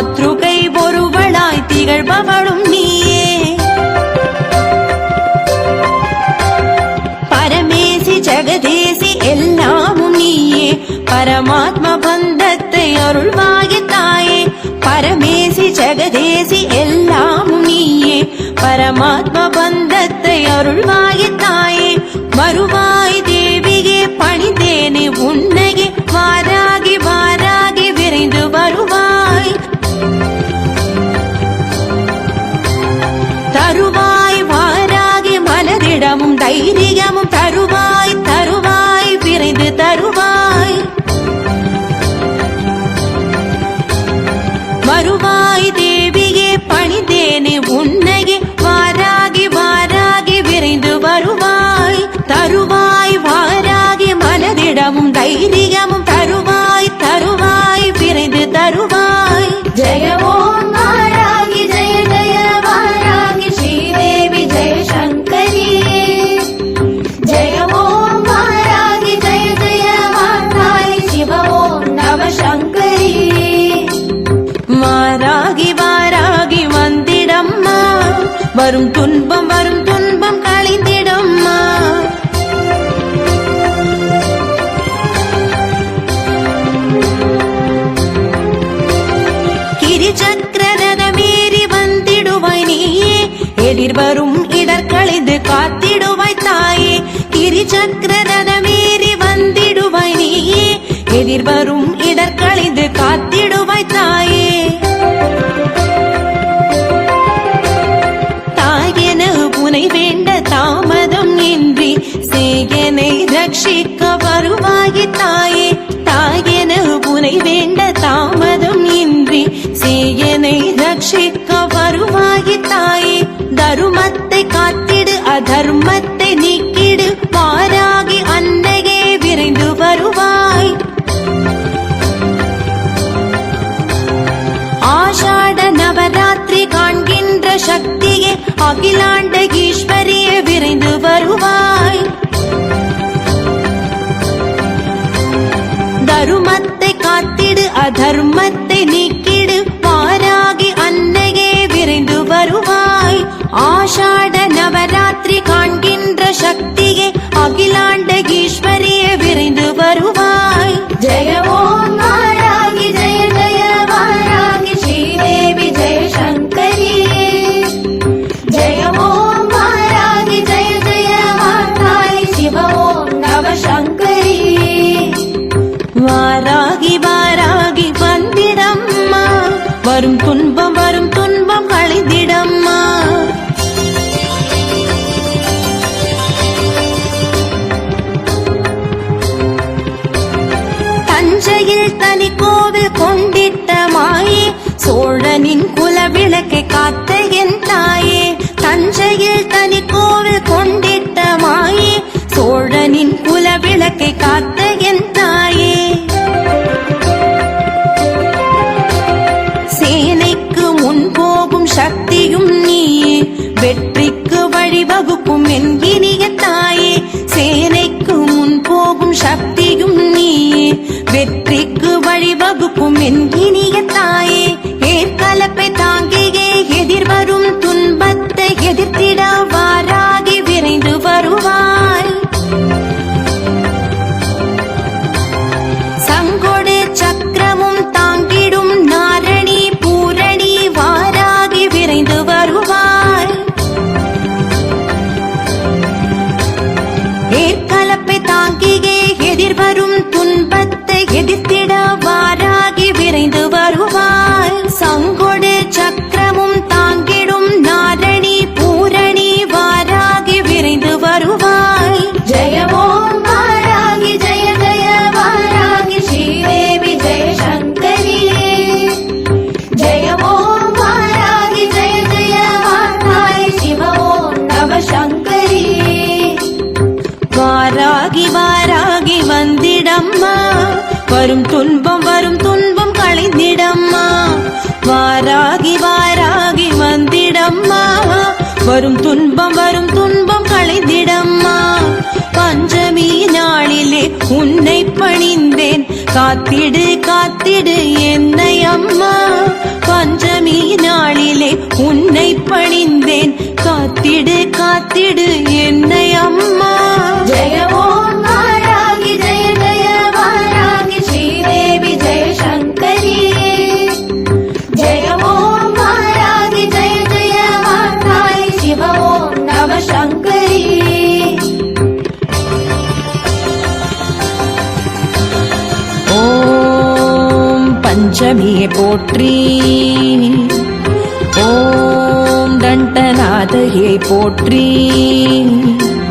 மாத்ருகை ஒருவளாய் திகழ்பவளும் நீயே. பரமேசி ஜெகதேசி எல்லாமும் நீயே. பரமாத்ம பந்தத்தை அருள்வாகி தாயே. பரமேசி ஜெகதேசி எல்லாமும் நீயே. பரமாத்ம பந்தத்தை அருள்வாகி தாயே. வருவாய் வரும் துன்பம் வரும் துன்பம் களைந்திடம்மா கிரிச்சக்கரதமேறி வந்திடுவாய் நீயே. எதிர்வரும் இடர் கழிந்து காத்திடுவாய் தாயே. கிரிச்சக்கரதமேறி வந்திடுவாய் நீயே. எதிர்வரும் இடர் கழிந்து காத்திடுவாய் தாயே. தர்மத்தை நீக்கிடு மாறாகி அன்னையே விரைந்து வருவாய். ஆஷாட நவராத்திரி காண்கின்ற சக்தியே அகிலாண்ட ஈஸ்வரியே விரைந்து வருவாய். தருமத்தை காத்திடு அதர்மத்தை நீக்கி வரும் துன்பம் களைந்திடம்மா தஞ்சையில் தனி கோவில் கொண்டு வரும் துன்பம் வரும் துன்பம் களைந்திடம்மா வாராகி வாராகி வந்திடம்மா. வரும் துன்பம் வரும் துன்பம் களைந்திடம்மா பஞ்சமி நாளிலே உன்னை பணிந்தேன். காத்திடு காத்திடு என்னை அம்மா. பஞ்சமி நாளிலே உன்னை பணிந்தேன். காத்திடு காத்திடு என்னை அம்மா. பஞ்சமியை போற்றி. ஓம் தண்டநாதையை போற்றி.